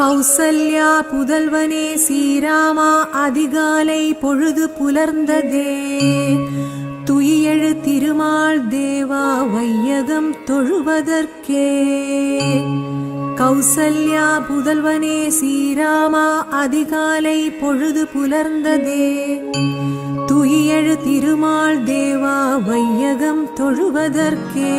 கௌசல்யா புதல்வனே ஸ்ரீராமா அதிகாலை பொழுது புலர்ந்ததே. துயியெழு திருமால் தேவா வையகம் தொழுவதற்கே. கௌசல்யா புதல்வனே ஸ்ரீராமா அதிகாலை பொழுது புலர்ந்ததே. துயியெழு திருமால் தேவா வையகம் தொழுவதற்கே.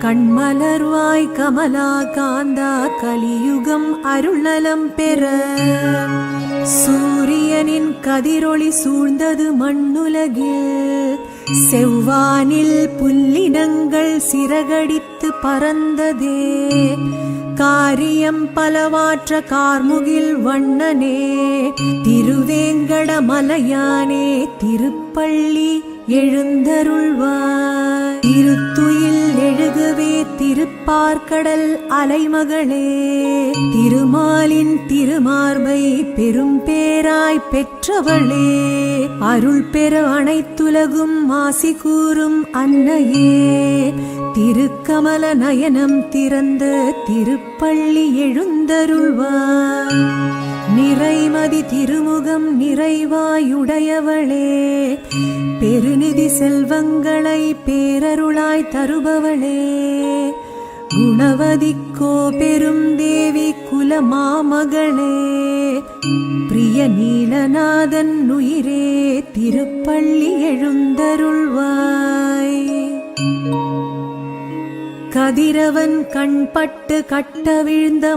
கண்மலர்வாய் கமலா காந்தா கலியுகம் அருள்நலம் பெற. சூரியனின் கதிரொளி சூழ்ந்தது மண்ணுலகில் செவ்வானில் புல்லினங்கள் சிறகடித்து பறந்ததே. காரியம் பலவாற்ற கார்முகில் வண்ணனே. திருவேங்கட மலையானே திருப்பள்ளி எழுந்தருள்வாய். திருத்துயில் எழுகவே திருப்பார்கடல் அலைமகளே. திருமாலின் திருமார்பை பெரும் பேராய் பெற்றவளே. அருள் பெற அனைத்துலகும் மாசி கூறும் அன்னையே. திருக்கமல நயனம் திறந்த திருப்பள்ளி எழுந்தருள்வாய். நிறைமதி திருமுகம் நிறைவாயுடையவளே. பெருநிதி செல்வங்களை பேரருளாய் தருபவளே. குணவதிக்கோ பெரும் தேவி குலமாமகளே. பிரிய நீலநாதன் உயிரே திருப்பள்ளி எழுந்தருள்வாய். கதிரவன் கண்பட்டு கட்ட விழுந்த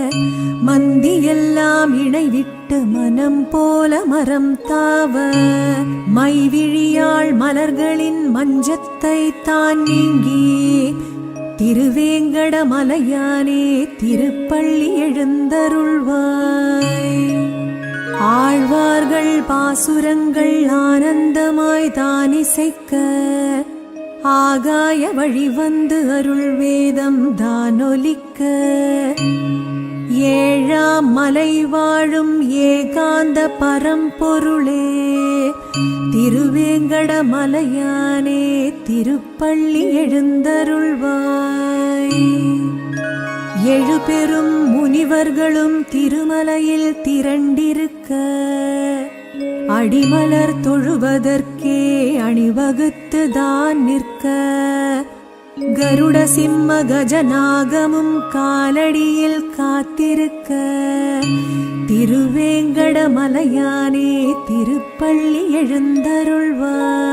மந்தியெல்லாம் இணைவிட்டு மனம் போல மரம் தாவ. மைவிழியாள் மலர்களின் மஞ்சத்தை தான் நீங்கி. திருவேங்கட மலையானே திருப்பள்ளி எழுந்தருள்வாய். ஆழ்வார்கள் பாசுரங்கள் ஆனந்தமாய் தான் இசைக்க ஆகாய வழி வந்து அருள் வேதம் தானொலிக்க. ஏழாம் மலை வாழும் ஏகாந்த பரம்பொருளே திருவேங்கட மலையானே திருப்பள்ளி எழுந்தருள்வாய். எழு பெரும் முனிவர்களும் திருமலையில் திரண்டிருக்க அடிமலர் தொழுவதற்கே அணிவகுத்து தான் நிற்க கருட சிம்ம கஜநாகமும் காலடியில் காத்திருக்க திருவேங்கட மலையானே திருப்பள்ளி எழுந்தருள்வாய்.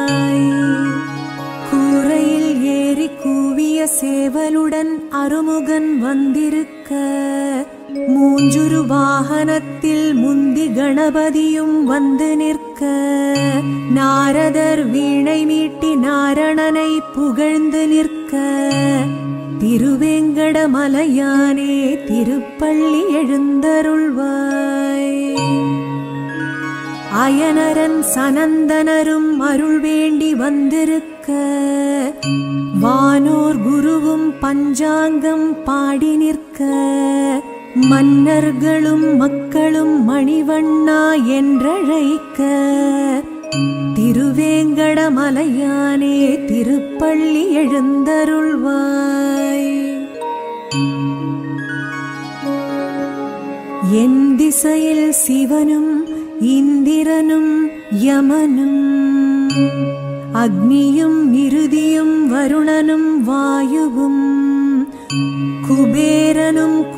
கூரையில் ஏறி கூவிய சேவலுடன் அருமுகன் வந்திருக்க மூஞ்சுரு வாகனத்தில் முந்தி கணபதியும் வந்து நிற்க. நாரதர் வீணை மீட்டி நாரணனை புகழ்ந்து நிற்க. திருவேங்கடமலையானே திருப்பள்ளி எழுந்தருள்வாய். அயனரன் சனந்தனரும் அருள் வேண்டி வந்திருக்க. வானோர் குருவும் பஞ்சாங்கம் பாடி நிற்க. மன்னர்களும் மக்களும் மணிவண்ணா என்றழைக்க. திருவேங்கடமலையானே திருப்பள்ளி எழுந்தருள்வாய். என் திசையில் சிவனும் இந்திரனும் யமனும். அக்னியும் இறுதியும் வருணனும் வாயுவும். குபேரனும்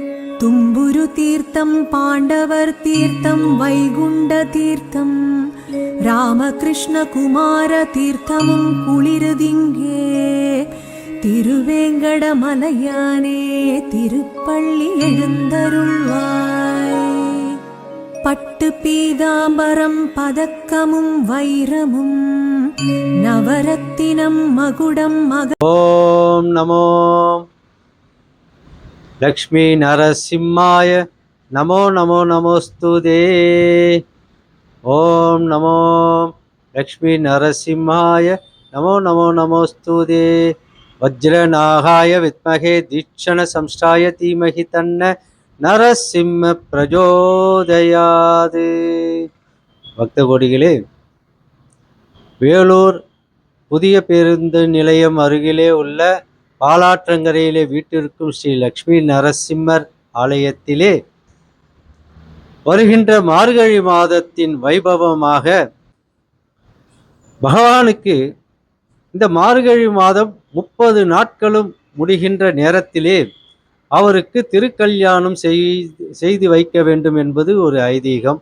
தும்புரு தீர்த்தம் பாண்டவர் தீர்த்தம் வைகுண்ட தீர்த்தம். ராமகிருஷ்ண குமார தீர்த்தமும் குளிருதிங்கே. திருவேங்கட மலையானே திருப்பள்ளி எழுந்தருள்வாய். பட்டு பீதாம்பரம் பதக்கமும் வைரமும் நவரத்தினம் மகுடம் மக ஓம் நமோ லக்ஷ்மி நரசிம்மாய நமோ நமோ நமோஸ்துதே ஓம் நமோ லக்ஷ்மி நரசிம்மாய நமோ நமோ நமோஸ்துதே வஜ்ரநாகாய வித்மகே தீட்சண சம்ஸ்டாய தீமகி தன்ன நரசிம்ம பிரஜோதயாது பக்தகோடிகளே வேலூர் புதிய பேருந்து நிலையம் அருகிலே உள்ள பாலாற்றங்கரையிலே வீட்டிற்கும் ஸ்ரீ லக்ஷ்மி நரசிம்மர் ஆலயத்திலே வருகின்ற மார்கழி மாதத்தின் வைபவமாக பகவானுக்கு இந்த மார்கழி மாதம் முப்பது நாட்களும் முடிகின்ற நேரத்திலே அவருக்கு திருக்கல்யாணம் செய்து வைக்க வேண்டும் என்பது ஒரு ஐதீகம்.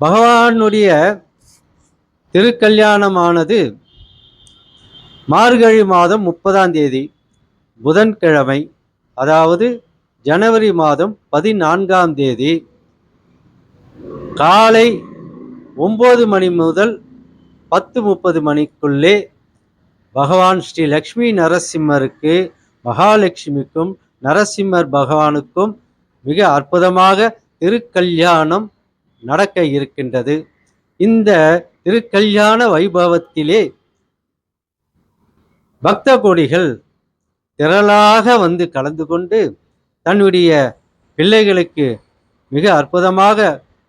பகவானுடைய திருக்கல்யாணமானது மார்கழி மாதம் முப்பதாம் தேதி புதன்கிழமை அதாவது ஜனவரி மாதம் பதினான்காம் தேதி காலை ஒம்பது மணி முதல் பத்து முப்பது மணிக்குள்ளே பகவான் ஸ்ரீ லக்ஷ்மி நரசிம்மருக்கு மகாலட்சுமிக்கும் நரசிம்மர் பகவானுக்கும் மிக அற்புதமாக திருக்கல்யாணம் நடக்க இருக்கின்றது. இந்த திருக்கல்யாண வைபவத்திலே பக்த கோடிகள் திரளாக வந்து கலந்து கொண்டு தன்னுடைய பிள்ளைகளுக்கு மிக அற்புதமாக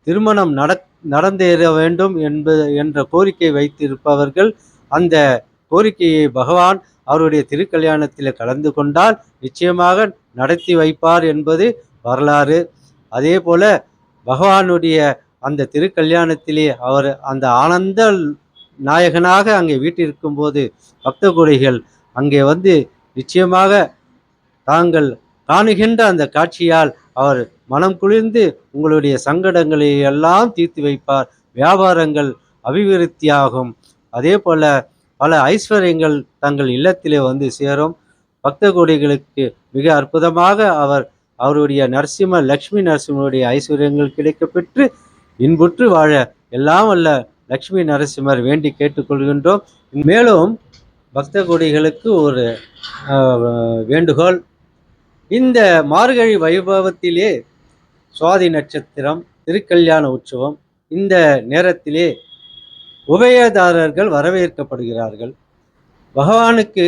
திருமணம் நட நடந்தேற வேண்டும் என்பது என்ற கோரிக்கை வைத்திருப்பவர்கள் அந்த கோரிக்கையை பகவான் அவருடைய திருக்கல்யாணத்தில் கலந்து கொண்டால் நிச்சயமாக நடத்தி வைப்பார் என்பது வரலாறு. அதே போல பகவானுடைய அந்த திருக்கல்யாணத்திலே அவர் அந்த ஆனந்த நாயகனாக அங்கே வீட்டிருக்கும் போது பக்த கோடிகள் அங்கே வந்து நிச்சயமாக தாங்கள் காணுகின்ற அந்த காட்சியால் அவர் மனம் குளிர்ந்து உங்களுடைய சங்கடங்களை எல்லாம் தீர்த்து வைப்பார். வியாபாரங்கள் அபிவிருத்தியாகும். அதே போல பல ஐஸ்வர்யங்கள் தங்கள் இல்லத்திலே வந்து சேரும். பக்த கோடிகளுக்கு மிக அற்புதமாக அவர் அவருடைய நரசிம்ம லக்ஷ்மி நரசிம்மருடைய ஐஸ்வர்யங்கள் கிடைக்கப்பெற்று இன்புற்று வாழ எல்லாம் வல்ல லக்ஷ்மி நரசிம்மர் வேண்டி கேட்டுக்கொள்கின்றோம். மேலும் பக்த கொடிகளுக்கு ஒரு வேண்டுகோள். இந்த மார்கழி வைபவத்திலே சுவாதி நட்சத்திரம் திருக்கல்யாண உற்சவம் இந்த நேரத்திலே உபயதாரர்கள் வரவேற்கப்படுகிறார்கள். பகவானுக்கு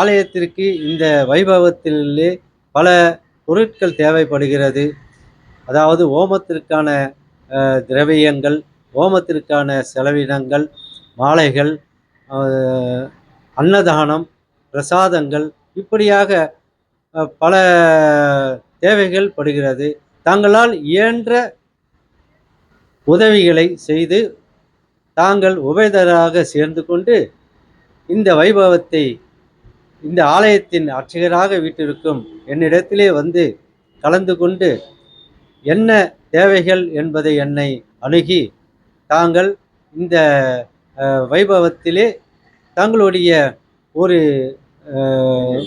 ஆலயத்திற்கு இந்த வைபவத்திலே பல பொருட்கள் தேவைப்படுகிறது. அதாவது ஓமத்திற்கான திரவியங்கள் ஹோமத்திற்கான செலவினங்கள் மாலைகள் அன்னதானம் பிரசாதங்கள் இப்படியாக பல தேவைகள் படுகிறது. தாங்களால் இயன்ற உதவிகளை செய்து தாங்கள் உபயதராக சேர்ந்து கொண்டு இந்த வைபவத்தை இந்த ஆலயத்தின் அர்ச்சகராக வீட்டிற்கும் என்னிடத்திலே வந்து கலந்து கொண்டு என்ன தேவைகள் என்பதை என்னை அணுகி தாங்கள் இந்த அஹ், வைபவத்திலே தங்களுடைய ஒரு அஹ்,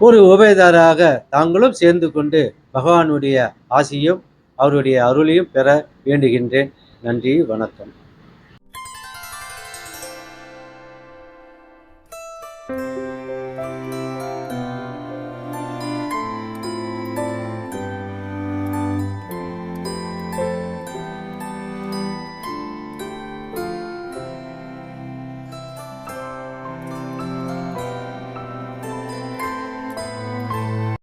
ஒரு உபயதாராக தாங்களும் சேர்ந்து கொண்டு பகவானுடைய ஆசியும் அவருடைய அருளையும் பெற வேண்டுகின்றேன். நன்றி வணக்கம்.